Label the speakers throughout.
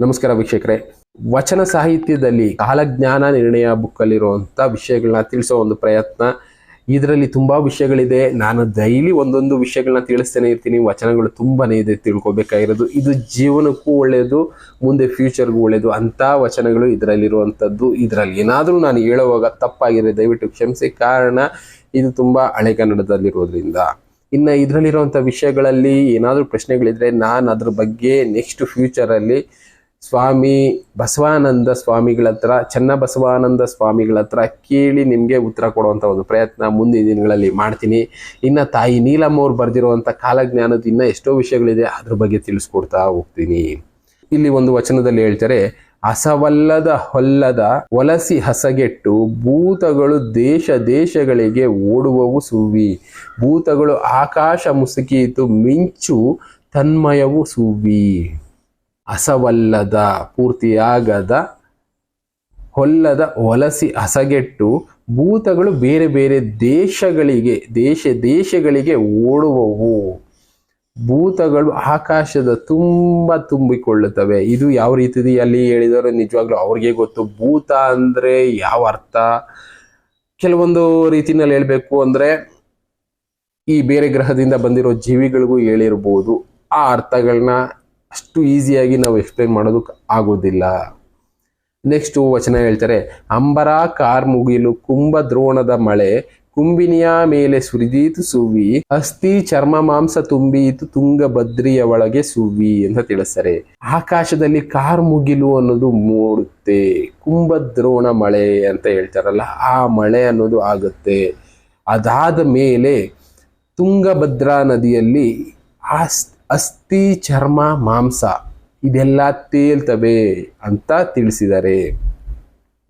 Speaker 1: ನಮಸ್ಕಾರ ವೀಕ್ಷಕರೇ. ವಚನ ಸಾಹಿತ್ಯದಲ್ಲಿ ಕಾಲಜ್ಞಾನ ನಿರ್ಣಯ ಬುಕ್ಕಲ್ಲಿರುವಂಥ ವಿಷಯಗಳನ್ನ ತಿಳಿಸೋ ಒಂದು ಪ್ರಯತ್ನ. ಇದರಲ್ಲಿ ತುಂಬಾ ವಿಷಯಗಳಿದೆ. ನಾನು ಡೈಲಿ ಒಂದೊಂದು ವಿಷಯಗಳನ್ನ ತಿಳಿಸ್ತಾನೆ ಇರ್ತೀನಿ. ವಚನಗಳು ತುಂಬಾನೇ ಇದೆ ತಿಳ್ಕೊಬೇಕಾಗಿರೋದು. ಇದು ಜೀವನಕ್ಕೂ ಒಳ್ಳೆಯದು ಮುಂದೆ ಫ್ಯೂಚರ್ಗೂ ಒಳ್ಳೆಯದು ಅಂಥ ವಚನಗಳು ಇದರಲ್ಲಿರುವಂಥದ್ದು. ಇದರಲ್ಲಿ ಏನಾದರೂ ನಾನು ಹೇಳುವಾಗ ತಪ್ಪಾಗಿದೆ, ದಯವಿಟ್ಟು ಕ್ಷಮಿಸಿ. ಕಾರಣ, ಇದು ತುಂಬಾ ಹಳೆ ಕನ್ನಡದಲ್ಲಿರೋದ್ರಿಂದ. ಇನ್ನು ಇದರಲ್ಲಿರುವಂಥ ವಿಷಯಗಳಲ್ಲಿ ಏನಾದರೂ ಪ್ರಶ್ನೆಗಳಿದ್ರೆ ನಾನು ಅದ್ರ ಬಗ್ಗೆ ನೆಕ್ಸ್ಟ್ ಫ್ಯೂಚರಲ್ಲಿ ಸ್ವಾಮಿ ಬಸವಾನಂದ ಸ್ವಾಮಿಗಳ ಹತ್ರ, ಚನ್ನ ಬಸವಾನಂದ ಸ್ವಾಮಿಗಳ ಹತ್ರ ಕೇಳಿ ನಿಮಗೆ ಉತ್ತರ ಕೊಡುವಂಥ ಒಂದು ಪ್ರಯತ್ನ ಮುಂದಿನ ದಿನಗಳಲ್ಲಿ ಮಾಡ್ತೀನಿ. ಇನ್ನು ತಾಯಿ ನೀಲಮ್ಮ ಅವ್ರು ಬರೆದಿರುವಂಥ ಕಾಲಜ್ಞಾನದ ಇನ್ನೂ ಎಷ್ಟೋ ವಿಷಯಗಳಿದೆ, ಅದ್ರ ಬಗ್ಗೆ ತಿಳಿಸ್ಕೊಡ್ತಾ ಹೋಗ್ತೀನಿ. ಇಲ್ಲಿ ಒಂದು ವಚನದಲ್ಲಿ ಹೇಳ್ತಾರೆ, ಅಸವಲ್ಲದ ಹೊಲ್ಲದ ವಲಸಿ ಹಸಗೆಟ್ಟು ಭೂತಗಳು ದೇಶ ದೇಶಗಳಿಗೆ ಓಡುವವು ಸುವಿ ಭೂತಗಳು ಆಕಾಶ ಮುಸುಕಿಯಿತು ಮಿಂಚು ತನ್ಮಯವು ಸುವ್ವಿ. ಅಸವಲ್ಲದ, ಪೂರ್ತಿಯಾಗದ, ಹೊಲ್ಲದ, ವಲಸಿ ಹಸಗೆಟ್ಟು ಭೂತಗಳು ಬೇರೆ ಬೇರೆ ದೇಶಗಳಿಗೆ, ದೇಶ, ದೇಶಗಳಿಗೆ ಓಡುವವು. ಭೂತಗಳು ಆಕಾಶದ ತುಂಬ ತುಂಬಿಕೊಳ್ಳುತ್ತವೆ. ಇದು ಯಾವ ರೀತಿಯಲ್ಲಿ ಹೇಳಿದರು? ನಿಜವಾಗ್ಲೂ ಅವ್ರಿಗೆ ಗೊತ್ತು. ಭೂತ ಅಂದ್ರೆ ಯಾವ ಅರ್ಥ? ಕೆಲವೊಂದು ರೀತಿನಲ್ಲಿ ಹೇಳಬೇಕು ಅಂದ್ರೆ, ಈ ಬೇರೆ ಗ್ರಹದಿಂದ ಬಂದಿರೋ ಜೀವಿಗಳಿಗೂ ಹೇಳಿರ್ಬೋದು. ಆ ಅರ್ಥಗಳನ್ನ ಅಷ್ಟು ಈಸಿಯಾಗಿ ನಾವು ಎಕ್ಸ್ಪ್ಲೈನ್ ಮಾಡೋದಕ್ಕೆ ಆಗೋದಿಲ್ಲ. ನೆಕ್ಸ್ಟ್ ವಚನ ಹೇಳ್ತಾರೆ, ಅಂಬರ, ಕಾರ್ ಮುಗಿಲು, ಕುಂಭ ದ್ರೋಣದ ಮಳೆ, ಕುಂಬಿನಿಯ ಮೇಲೆ ಸುರಿದೀತು ಸುವಿ ಅಸ್ಥಿ ಚರ್ಮ ಮಾಂಸ ತುಂಬೀತು ತುಂಗಭದ್ರಿಯ ಒಳಗೆ ಸುವಿ ಅಂತ ತಿಳಿಸ್ತಾರೆ. ಆಕಾಶದಲ್ಲಿ ಕಾರ್ ಮುಗಿಲು ಅನ್ನೋದು ಮೂಡುತ್ತೆ ಕುಂಭದ್ರೋಣ ಮಳೆ ಅಂತ ಹೇಳ್ತಾರಲ್ಲ, ಆ ಮಳೆ ಅನ್ನೋದು ಆಗುತ್ತೆ. ಅದಾದ ಮೇಲೆ ತುಂಗಭದ್ರಾ ನದಿಯಲ್ಲಿ ಆಸ್- ಅಸ್ಥಿ, ಚರ್ಮ, ಮಾಂಸ ಇದೆಲ್ಲ ತೇಲ್ತವೆ ಅಂತ ತಿಳಿಸಿದ್ದಾರೆ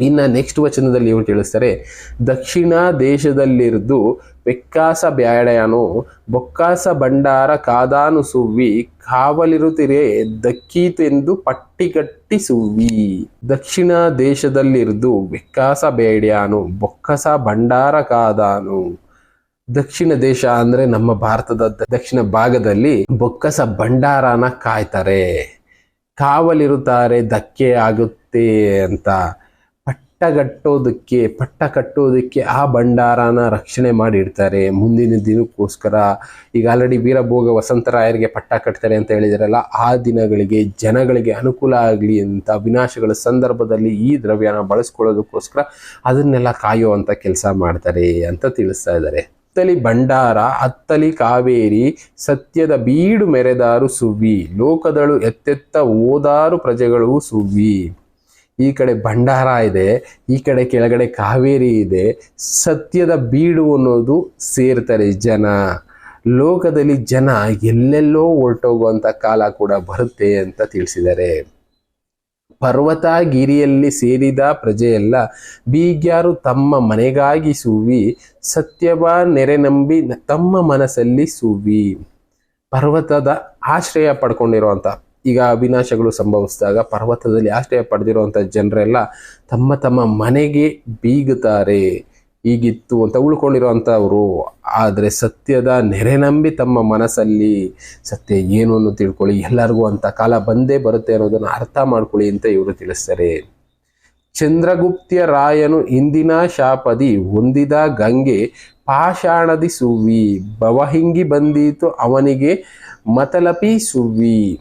Speaker 1: ಇನ್ನ ನೆಕ್ಸ್ಟ್ ವಚನದಲ್ಲಿ ಇವರು ತಿಳಿಸ್ತಾರೆ? ದಕ್ಷಿಣ ದೇಶದಲ್ಲಿರದು ಬೆಕ್ಕಾಸ ಬ್ಯಾಡಯನು, ಬೊಕ್ಕಾಸ ಭಂಡಾರ ಕಾದಾನು ಸುವ್ವಿ, ಕಾವಲಿರುತ್ತಿರೆ ದಕ್ಕೀತೆಂದು ಪಟ್ಟಿಗಟ್ಟಿ ಸುವ್ವಿ. ದಕ್ಷಿಣ ದೇಶದಲ್ಲಿರದು ಬೆಕ್ಕಾಸ ಬೇಡ್ಯಾನು ಬೊಕ್ಕಸ ಭಂಡಾರ ಕಾದಾನು. ದಕ್ಷಿಣ ದೇಶ ಅಂದ್ರೆ ನಮ್ಮ ಭಾರತದ ದಕ್ಷಿಣ ಭಾಗದಲ್ಲಿ ಬೊಕ್ಕಸ ಭಂಡಾರನ ಕಾಯ್ತಾರೆ. ಕಾವಲಿರುತ್ತಾರೆ, ಧಕ್ಕೆ ಆಗುತ್ತೆ ಅಂತ. ಪಟ್ಟಗಟ್ಟೋದಕ್ಕೆ ಪಟ್ಟ ಕಟ್ಟೋದಕ್ಕೆ ಆ ಭಂಡಾರನ ರಕ್ಷಣೆ ಮಾಡಿಡ್ತಾರೆ. ಮುಂದಿನ ದಿನಕ್ಕೋಸ್ಕರ ಈಗ ಆಲ್ರೆಡಿ ವೀರಭೋಗ ವಸಂತರಾಯರಿಗೆ ಪಟ್ಟ ಕಟ್ತಾರೆ ಅಂತ ಹೇಳಿದಾರಲ್ಲ, ಆ ದಿನಗಳಿಗೆ ಜನಗಳಿಗೆ ಅನುಕೂಲ ಆಗಲಿ ಅಂತ ವಿನಾಶಗಳ ಸಂದರ್ಭದಲ್ಲಿ ಈ ದ್ರವ್ಯನ ಬಳಸ್ಕೊಳ್ಳೋದಕ್ಕೋಸ್ಕರ ಅದನ್ನೆಲ್ಲ ಕಾಯೋ ಅಂತ ಕೆಲಸ ಮಾಡ್ತಾರೆ ಅಂತ ತಿಳಿಸ್ತಾ ಇದ್ದಾರೆ ಅತ್ತಲಿ ಭಂಡಾರ ಅತ್ತಲಿ ಕಾವೇರಿ, ಸತ್ಯದ ಬೀಡು ಮೆರೆದಾರು ಸುವಿ ಲೋಕದಳು ಎತ್ತೆತ್ತ ಓದಾರು ಪ್ರಜೆಗಳು ಸುವಿ ಈ ಕಡೆ ಭಂಡಾರ ಇದೆ, ಈ ಕಡೆ ಕೆಳಗಡೆ ಕಾವೇರಿ ಇದೆ, ಸತ್ಯದ ಬೀಡು ಅನ್ನೋದು ಸೇರ್ತಾರೆ ಜನ. ಲೋಕದಲ್ಲಿ ಜನ ಎಲ್ಲೆಲ್ಲೋ ಹೊರಟೋಗುವಂಥ ಕಾಲ ಕೂಡ ಬರುತ್ತೆ ಅಂತ ತಿಳಿಸಿದ್ದಾರೆ ಪರ್ವತಗಿರಿಯಲ್ಲಿ ಸೇರಿದ ಪ್ರಜೆಯೆಲ್ಲ ಬೀಗ್ಯಾರು ತಮ್ಮ ಮನೆಗಾಗಿ ಸೂವಿ, ಸತ್ಯವ ನೆರೆ ನಂಬಿ ತಮ್ಮ ಮನಸ್ಸಲ್ಲಿ ಸೂವಿ. ಪರ್ವತದ ಆಶ್ರಯ ಪಡ್ಕೊಂಡಿರುವಂಥ ಈಗ ವಿನಾಶಗಳು ಸಂಭವಿಸಿದಾಗ ಪರ್ವತದಲ್ಲಿ ಆಶ್ರಯ ಪಡೆದಿರುವಂಥ ಜನರೆಲ್ಲ ತಮ್ಮ ತಮ್ಮ ಮನೆಗೆ ಬೀಗುತ್ತಾರೆ. ಹೀಗಿತ್ತು ಅಂತ ಉಳ್ಕೊಂಡಿರುವಂಥವ್ರು ಆದರೆ ಸತ್ಯದ ನೆರೆ ನಂಬಿ ತಮ್ಮ ಮನಸ್ಸಲ್ಲಿ ಸತ್ಯ ಏನು ಅನ್ನೋ ತಿಳ್ಕೊಳ್ಳಿ. ಎಲ್ಲರಿಗೂ ಅಂತ ಕಾಲ ಬಂದೇ ಬರುತ್ತೆ ಅನ್ನೋದನ್ನು ಅರ್ಥ ಮಾಡ್ಕೊಳ್ಳಿ ಅಂತ ಇವರು ತಿಳಿಸ್ತಾರೆ. ಚಂದ್ರಗುಪ್ತ್ಯ ರಾಯನು ಇಂದಿನ ಶಾಪದಿ ಹೊಂದಿದ ಗಂಗೆ ಪಾಷಾಣದಿ ಸುವ್ವಿ ಬವಹಿಂಗಿ ಬಂದೀತು ಅವನಿಗೆ ಮತಲಪಿ ಸುವ್ವಿ.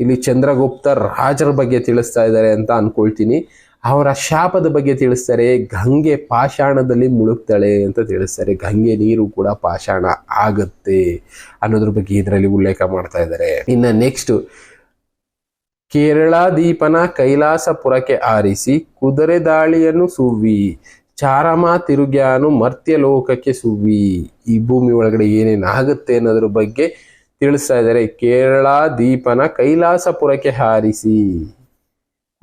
Speaker 1: ಇಲ್ಲಿ ಚಂದ್ರಗುಪ್ತ ರಾಜರ ಬಗ್ಗೆ ತಿಳಿಸ್ತಾ ಇದ್ದಾರೆ ಅಂತ ಅನ್ಕೊಳ್ತೀನಿ. ಅವರ ಶಾಪದ ಬಗ್ಗೆ ತಿಳಿಸ್ತಾರೆ, ಗಂಗೆ ಪಾಷಾಣದಲ್ಲಿ ಮುಳುಗ್ತಾಳೆ ಅಂತ ತಿಳಿಸ್ತಾರೆ. ಗಂಗೆ ನೀರು ಕೂಡ ಪಾಷಾಣ ಆಗುತ್ತೆ ಅನ್ನೋದ್ರ ಬಗ್ಗೆ ಇದರಲ್ಲಿ ಉಲ್ಲೇಖ ಮಾಡ್ತಾ ಇದ್ದಾರೆ. ಇನ್ನು ನೆಕ್ಸ್ಟ್ ಕೇರಳ ದೀಪನ ಕೈಲಾಸಪುರಕ್ಕೆ ಆರಿಸಿ ಕುದುರೆ ದಾಳಿಯನ್ನು ಸುವ್ವಿ, ಚಾರಮ ತಿರುಗ್ಯಾನು ಮರ್ತ್ಯ ಲೋಕಕ್ಕೆ ಸುವ್ವಿ. ಈ ಭೂಮಿ ಒಳಗಡೆ ಏನೇನಾಗುತ್ತೆ ಅನ್ನೋದ್ರ ಬಗ್ಗೆ ತಿಳಿಸ್ತಾ ಇದ್ದಾರೆ. ಕೇರಳ ದೀಪನ ಕೈಲಾಸಪುರಕ್ಕೆ ಹಾರಿಸಿ.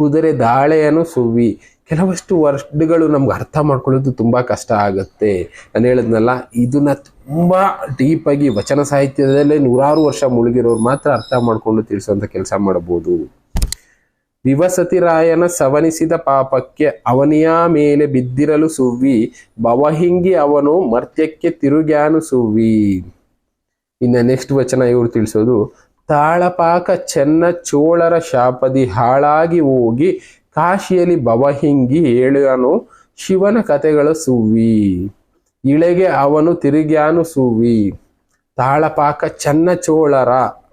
Speaker 1: ಕುದುರೆ ದಾಳೆಯನ್ನು ಸುವಿ. ಕೆಲವಷ್ಟು ವರ್ಡ್ಗಳು ನಮ್ಗೆ ಅರ್ಥ ಮಾಡ್ಕೊಳ್ಳೋದು ತುಂಬಾ ಕಷ್ಟ ಆಗುತ್ತೆ. ನಾನು ಹೇಳಿದ್ನಲ್ಲ, ಇದನ್ನ ತುಂಬಾ ಡೀಪಾಗಿ ವಚನ ಸಾಹಿತ್ಯದಲ್ಲೇ ನೂರಾರು ವರ್ಷ ಮುಳುಗಿರೋರು ಮಾತ್ರ ಅರ್ಥ ಮಾಡ್ಕೊಂಡು ತಿಳಿಸುವಂತ ಕೆಲಸ ಮಾಡಬಹುದು ವಿವಸತಿ ರಾಯನ ಸವನಿಸಿದ ಪಾಪಕ್ಕೆ ಅವನಿಯ ಮೇಲೆ ಬಿದ್ದಿರಲು ಸುವ್ವಿ. ಬವಹಿಂಗಿ ಅವನು ಮರ್ತ್ಯಕ್ಕೆ ತಿರುಗ್ಯಾನು ಸುವ್ವಿ. ಇನ್ನು ನೆಕ್ಸ್ಟ್ ವಚನ ಇವರು ತಿಳಿಸೋದು ತಾಳಪಾಕ ಚೆನ್ನ ಚೋಳರ ಶಾಪದಿ ಹಾಳಾಗಿ ಹೋಗಿ ಕಾಶಿಯಲ್ಲಿ ಭವಹಿಂಗಿ ಹೇಳನು ಶಿವನ ಕಥೆಗಳು ಸುವಿ ಇಳೆಗೆ ಅವನು ತಿರುಗ್ಯಾನು ಸುವಿ ತಾಳಪಾಕ ಚೆನ್ನ ಚೋಳರ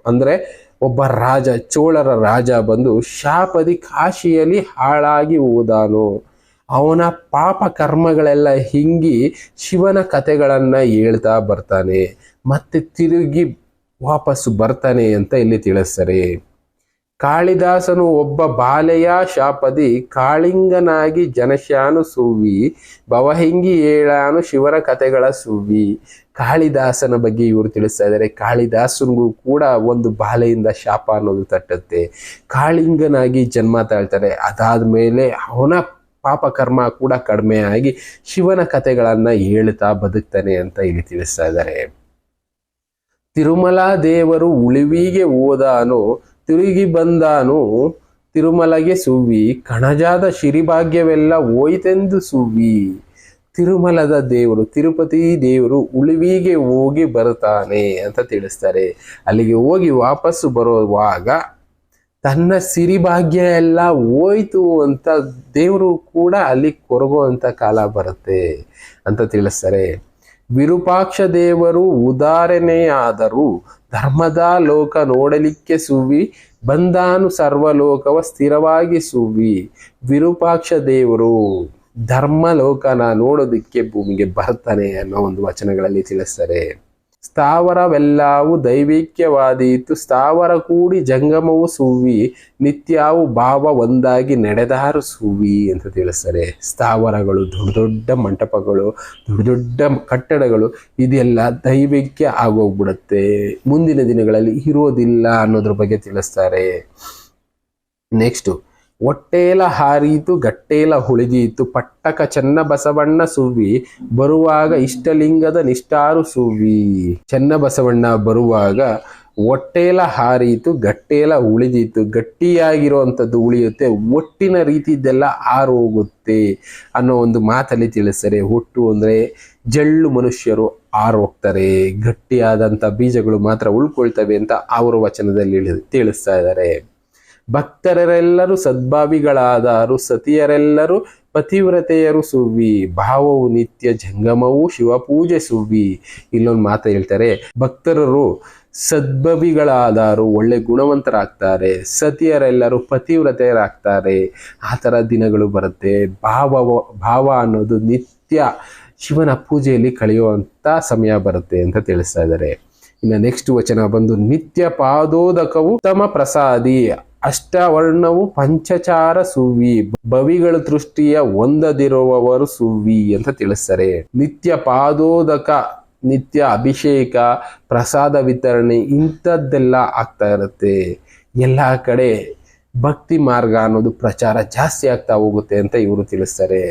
Speaker 1: ಅಂದ್ರೆ ಒಬ್ಬ ರಾಜ, ಚೋಳರ ರಾಜ ಬಂದು ಶಾಪದಿ ಕಾಶಿಯಲ್ಲಿ ಹಾಳಾಗಿ ಹೋದಾನು. ಅವನ ಪಾಪ ಕರ್ಮಗಳೆಲ್ಲ ಹಿಂಗಿ ಶಿವನ ಕಥೆಗಳನ್ನು ಹೇಳ್ತಾ ಬರ್ತಾನೆ. ಮತ್ತೆ ತಿರುಗಿ ವಾಪಸ್ಸು ಬರ್ತಾನೆ ಅಂತ ಇಲ್ಲಿ ತಿಳಿಸ್ತಾರೆ. ಕಾಳಿದಾಸನು ಒಬ್ಬ ಬಾಲೆಯ ಶಾಪದಿ ಕಾಳಿಂಗನಾಗಿ ಜನಶಾನು ಸುವ್ವಿ, ಭವಹಿಂಗಿ ಏಳಾನು ಶಿವರ ಕಥೆಗಳ ಸುವ್ವಿ. ಕಾಳಿದಾಸನ ಬಗ್ಗೆ ಇವರು ತಿಳಿಸ್ತಾ ಇದ್ದಾರೆ. ಕಾಳಿದಾಸನಿಗೂ ಕೂಡ ಒಂದು ಬಾಲೆಯಿಂದ ಶಾಪ ಅನ್ನೋದು ತಟ್ಟುತ್ತೆ. ಕಾಳಿಂಗನಾಗಿ ಜನ್ಮ ತಾಳ್ತಾರೆ. ಅದಾದ ಮೇಲೆ ಅವನ ಪಾಪ ಕರ್ಮ ಕೂಡ ಕಡಿಮೆ ಆಗಿ ಶಿವನ ಕಥೆಗಳನ್ನು ಹೇಳ್ತಾ ಬದುಕ್ತಾನೆ ಅಂತ ಇಲ್ಲಿ ತಿಳಿಸ್ತಾ ಇದ್ದಾರೆ. ತಿರುಮಲ ದೇವರು ಉಳಿವಿಗೆ ಹೋದಾನು, ತಿರುಗಿ ಬಂದಾನು, ತಿರುಮಲಗೆ ಸುವಿ ಕಣಜಾದ ಶಿರಿಭಾಗ್ಯವೆಲ್ಲ ಹೋಯ್ತೆಂದು ಸುವಿ ತಿರುಮಲದ ದೇವರು, ತಿರುಪತಿ ದೇವರು ಉಳಿವಿಗೆ ಹೋಗಿ ಬರ್ತಾನೆ ಅಂತ ತಿಳಿಸ್ತಾರೆ. ಅಲ್ಲಿಗೆ ಹೋಗಿ ವಾಪಸ್ಸು ಬರುವಾಗ ತನ್ನ ಸಿರಿಭಾಗ್ಯ ಎಲ್ಲ ಹೋಯ್ತು ಅಂತ ದೇವರು ಕೂಡ ಅಲ್ಲಿ ಕೊರಗುವಂಥ ಕಾಲ ಬರುತ್ತೆ ಅಂತ ತಿಳಿಸ್ತಾರೆ. ವಿರೂಪಾಕ್ಷ ದೇವರು ಉದಾರಣೆಯಾದರೂ ಧರ್ಮದ ಲೋಕ ನೋಡಲಿಕ್ಕೆ ಸುವಿ ಬಂದಾನು ಸರ್ವಲೋಕವ ಸ್ಥಿರವಾಗಿ ಸುವಿ ವಿರೂಪಾಕ್ಷ ದೇವರು ಧರ್ಮ ಲೋಕನ ನೋಡೋದಕ್ಕೆ ಭೂಮಿಗೆ ಬರ್ತಾನೆ ಅನ್ನೋ ಒಂದು ವಚನಗಳಲ್ಲಿ ತಿಳಿಸ್ತಾರೆ. ಸ್ಥಾವರವೆಲ್ಲವೂ ದೈವಿಕ್ಯವಾದೀತು. ಸ್ಥಾವರ ಕೂಡಿ ಜಂಗಮವು ಸುವಿ ನಿತ್ಯಾವು ಭಾವ ಒಂದಾಗಿ ನಡೆದಾರು ಸುವಿ ಅಂತ ತಿಳಿಸ್ತಾರೆ. ಸ್ಥಾವರಗಳು, ದೊಡ್ಡ ದೊಡ್ಡ ಮಂಟಪಗಳು, ದೊಡ್ಡ ದೊಡ್ಡ ಕಟ್ಟಡಗಳು, ಇದೆಲ್ಲ ದೈವಿಕ್ಯ ಆಗೋಗ್ಬಿಡುತ್ತೆ. ಮುಂದಿನ ದಿನಗಳಲ್ಲಿ ಇರೋದಿಲ್ಲ ಅನ್ನೋದ್ರ ಬಗ್ಗೆ ತಿಳಿಸ್ತಾರೆ. ನೆಕ್ಸ್ಟು ಒಟ್ಟೇಲ ಹಾರೀತು ಗಟ್ಟೇಲ ಹುಳಿದೀತು. ಪಟ್ಟಕ ಚೆನ್ನ ಬಸವಣ್ಣ ಸುವ್ವಿ, ಬರುವಾಗ ಇಷ್ಟಲಿಂಗದ ನಿಷ್ಠಾರು ಸುವ್ವಿ. ಚೆನ್ನ ಬಸವಣ್ಣ ಬರುವಾಗ ಒಟ್ಟೇಲ ಹಾರೀತು ಗಟ್ಟೇಲ ಉಳಿದೀತು. ಗಟ್ಟಿಯಾಗಿರುವಂಥದ್ದು ಉಳಿಯುತ್ತೆ, ಒಟ್ಟಿನ ರೀತಿದ್ದೆಲ್ಲ ಆರೋಗುತ್ತೆ ಅನ್ನೋ ಒಂದು ಮಾತಲ್ಲಿ ತಿಳಿಸ್ತಾರೆ ಹುಟ್ಟು ಅಂದರೆ ಜಳ್ಳು ಮನುಷ್ಯರು ಆರೋಗ್ತಾರೆ. ಗಟ್ಟಿಯಾದಂಥ ಬೀಜಗಳು ಮಾತ್ರ ಉಳ್ಕೊಳ್ತವೆ ಅಂತ ಅವರ ವಚನದಲ್ಲಿ ತಿಳಿಸ್ತಾ ಇದ್ದಾರೆ. ಭಕ್ತರೆಲ್ಲರೂ ಸದ್ಭಾವಿಗಳಾದರು ಸತಿಯರೆಲ್ಲರೂ ಪತಿವ್ರತೆಯರು ಸುವ್ವಿ. ಭಾವವು ನಿತ್ಯ ಜಂಗಮವು ಶಿವಪೂಜೆ ಸುವ್ವಿ. ಇಲ್ಲೊಂದು ಮಾತು ಹೇಳ್ತಾರೆ, ಭಕ್ತರರು ಸದ್ಭವಿಗಳಾದರು ಒಳ್ಳೆ ಗುಣವಂತರಾಗ್ತಾರೆ, ಸತಿಯರೆಲ್ಲರೂ ಪತಿವ್ರತೆಯರಾಗ್ತಾರೆ. ಆ ಥರ ದಿನಗಳು ಬರುತ್ತೆ. ಭಾವ ಭಾವ ಅನ್ನೋದು ನಿತ್ಯ ಶಿವನ ಪೂಜೆಯಲ್ಲಿ ಕಳೆಯುವಂಥ ಸಮಯ ಬರುತ್ತೆ ಅಂತ ತಿಳಿಸ್ತಾ ಇದ್ದಾರೆ. ಇನ್ನು ನೆಕ್ಸ್ಟ್ ವಚನ ಬಂದು, ನಿತ್ಯ ಪಾದೋದಕವು ಉತ್ತಮ ಪ್ರಸಾದಿ. ಅಷ್ಟವರ್ಣವು ಪಂಚಚಾರ ಸುವಿ ಬವಿಗಳ ದೃಷ್ಟಿಯ ಒಂದದಿರುವವರು ಸುವಿ ಅಂತ ತಿಳಿಸ್ತಾರೆ. ನಿತ್ಯ ಪಾದೋದಕ, ನಿತ್ಯ ಅಭಿಷೇಕ, ಪ್ರಸಾದ ವಿತರಣೆ ಇಂಥದ್ದೆಲ್ಲ ಆಗ್ತಾ ಇರುತ್ತೆ. ಎಲ್ಲ ಕಡೆ ಭಕ್ತಿ ಮಾರ್ಗ ಅನ್ನೋದು ಪ್ರಚಾರ ಜಾಸ್ತಿ ಆಗ್ತಾ ಹೋಗುತ್ತೆ ಅಂತ ಇವರು ತಿಳಿಸ್ತಾರೆ.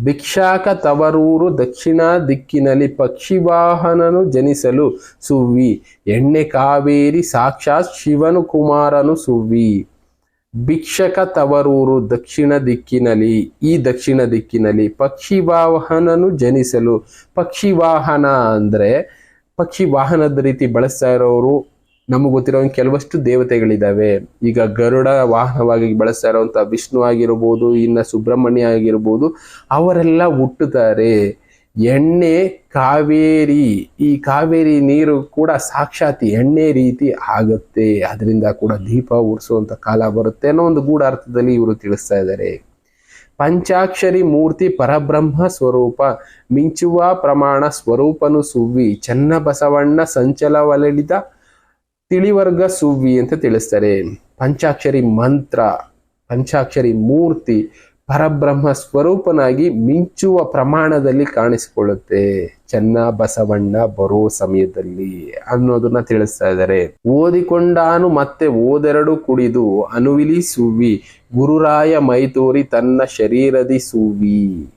Speaker 1: ಭಿಕ್ಷಾಕ ತವರೂರು ದಕ್ಷಿಣ ದಿಕ್ಕಿನಲ್ಲಿ ಪಕ್ಷಿವಾಹನನು ಜನಿಸಲು ಸುವ್ವಿ, ಎಣ್ಣೆ ಕಾವೇರಿ ಸಾಕ್ಷಾತ್ ಶಿವನು ಕುಮಾರನು ಸುವ್ವಿ. ಭಿಕ್ಷಕ ತವರೂರು ದಕ್ಷಿಣ ದಿಕ್ಕಿನಲ್ಲಿ, ಈ ದಕ್ಷಿಣ ದಿಕ್ಕಿನಲ್ಲಿ ಪಕ್ಷಿ ವಾಹನನು ಜನಿಸಲು ಪಕ್ಷಿ ವಾಹನ ಅಂದರೆ ಪಕ್ಷಿ ವಾಹನದ ರೀತಿ ಬಳಸ್ತಾ ಇರೋರು, ನಮಗೆ ಗೊತ್ತಿರೋ ಕೆಲವಷ್ಟು ದೇವತೆಗಳಿದಾವೆ ಈಗ ಗರುಡ ವಾಹನವಾಗಿ ಬಳಸ್ತಾ ಇರೋವಂಥ ವಿಷ್ಣು ಆಗಿರ್ಬೋದು, ಇನ್ನು ಸುಬ್ರಹ್ಮಣ್ಯ ಆಗಿರ್ಬೋದು, ಅವರೆಲ್ಲ ಹುಟ್ಟುತ್ತಾರೆ. ಎಣ್ಣೆ, ಕಾವೇರಿ, ಈ ಕಾವೇರಿ ನೀರು ಕೂಡ ಸಾಕ್ಷಾತ್ ಎಣ್ಣೆ ರೀತಿ ಆಗುತ್ತೆ. ಅದರಿಂದ ಕೂಡ ದೀಪ ಉರಿಸುವಂತ ಕಾಲ ಬರುತ್ತೆ ಅನ್ನೋ ಒಂದು ಗೂಢಾರ್ಥದಲ್ಲಿ ಇವರು ತಿಳಿಸ್ತಾ ಇದ್ದಾರೆ. ಪಂಚಾಕ್ಷರಿ ಮೂರ್ತಿ ಪರಬ್ರಹ್ಮ ಸ್ವರೂಪ, ಮಿಂಚುವ ಪ್ರಮಾಣ ಸ್ವರೂಪನು ಸುವ್ವಿ ಚನ್ನ ಬಸವಣ್ಣ ಸಂಚಲವಲಿದ ತಿಳಿವರ್ಗ ಸುವ್ವಿ ಅಂತ ತಿಳಿಸ್ತಾರೆ. ಪಂಚಾಕ್ಷರಿ ಮಂತ್ರ, ಪಂಚಾಕ್ಷರಿ ಮೂರ್ತಿ ಪರಬ್ರಹ್ಮ ಸ್ವರೂಪನಾಗಿ ಮಿಂಚುವ ಪ್ರಮಾಣದಲ್ಲಿ ಕಾಣಿಸಿಕೊಳ್ಳುತ್ತೆ. ಚೆನ್ನ, ಬಸವಣ್ಣ ಬರೋ ಸಮಯದಲ್ಲಿ ಅನ್ನೋದನ್ನ ತಿಳಿಸ್ತಾ ಇದ್ದಾರೆ. ಓದಿಕೊಂಡಾನು ಮತ್ತೆ ಓದೆರಡು ಕುಡಿದು ಅನುವಿಲಿ ಸುವಿ ಗುರುರಾಯ ಮೈತೋರಿ ತನ್ನ ಶರೀರದಿ ಸೂವಿ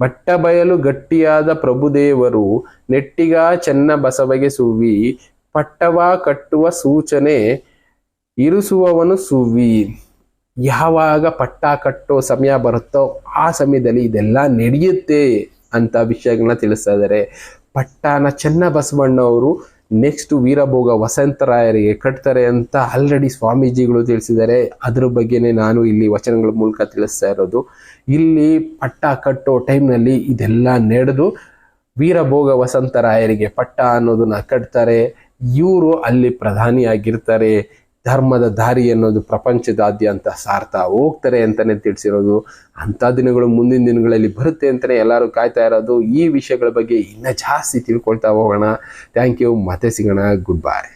Speaker 1: ಬಟ್ಟ ಬಯಲು ಗಟ್ಟಿಯಾದ ಪ್ರಭುದೇವರು ನೆಟ್ಟಿಗ ಚೆನ್ನ ಬಸವಗೆ ಸೂವಿ ಪಟ್ಟವ ಕಟ್ಟುವ ಸೂಚನೆ ಇರಿಸುವವನು ಸುವ್ವಿ. ಯಾವಾಗ ಪಟ್ಟ ಕಟ್ಟೋ ಸಮಯ ಬರುತ್ತೋ ಆ ಸಮಯದಲ್ಲಿ ಇದೆಲ್ಲ ನಡೆಯುತ್ತೆ ಅಂತ ವಿಷಯಗಳನ್ನ ತಿಳಿಸ್ತಾ ಇದ್ದಾರೆ. ಪಟ್ಟನ ಚೆನ್ನ ಬಸವಣ್ಣವರು ನೆಕ್ಸ್ಟ್ ವೀರಭೋಗ ವಸಂತರಾಯರಿಗೆ ಕಟ್ತಾರೆ ಅಂತ ಆಲ್ರೆಡಿ ಸ್ವಾಮೀಜಿಗಳು ತಿಳಿಸಿದ್ದಾರೆ. ಅದ್ರ ಬಗ್ಗೆನೇ ನಾನು ಇಲ್ಲಿ ವಚನಗಳ ಮೂಲಕ ತಿಳಿಸ್ತಾ ಇರೋದು. ಇಲ್ಲಿ ಪಟ್ಟ ಕಟ್ಟೋ ಟೈಮ್ನಲ್ಲಿ ಇದೆಲ್ಲ ನಡೆದು ವೀರಭೋಗ ವಸಂತರಾಯರಿಗೆ ಪಟ್ಟ ಅನ್ನೋದನ್ನ ಕಟ್ತಾರೆ. ಇವರು ಅಲ್ಲಿ ಪ್ರಧಾನಿಯಾಗಿರ್ತಾರೆ. ಧರ್ಮದ ದಾರಿ ಅನ್ನೋದು ಪ್ರಪಂಚದಾದ್ಯಂತ ಸಾರ್ತಾ ಹೋಗ್ತಾರೆ ಅಂತಾನೆ ತಿಳಿಸಿರೋದು. ಅಂಥ ದಿನಗಳು ಮುಂದಿನ ದಿನಗಳಲ್ಲಿ ಬರುತ್ತೆ ಅಂತಲೇ ಎಲ್ಲರೂ ಕಾಯ್ತಾ ಇರೋದು. ಈ ವಿಷಯಗಳ ಬಗ್ಗೆ ಇನ್ನೂ ಜಾಸ್ತಿ ತಿಳ್ಕೊಳ್ತಾ ಹೋಗೋಣ. ಥ್ಯಾಂಕ್ ಯು ಮತ್ತೆ ಸಿಗೋಣ. ಗುಡ್ ಬಾಯ್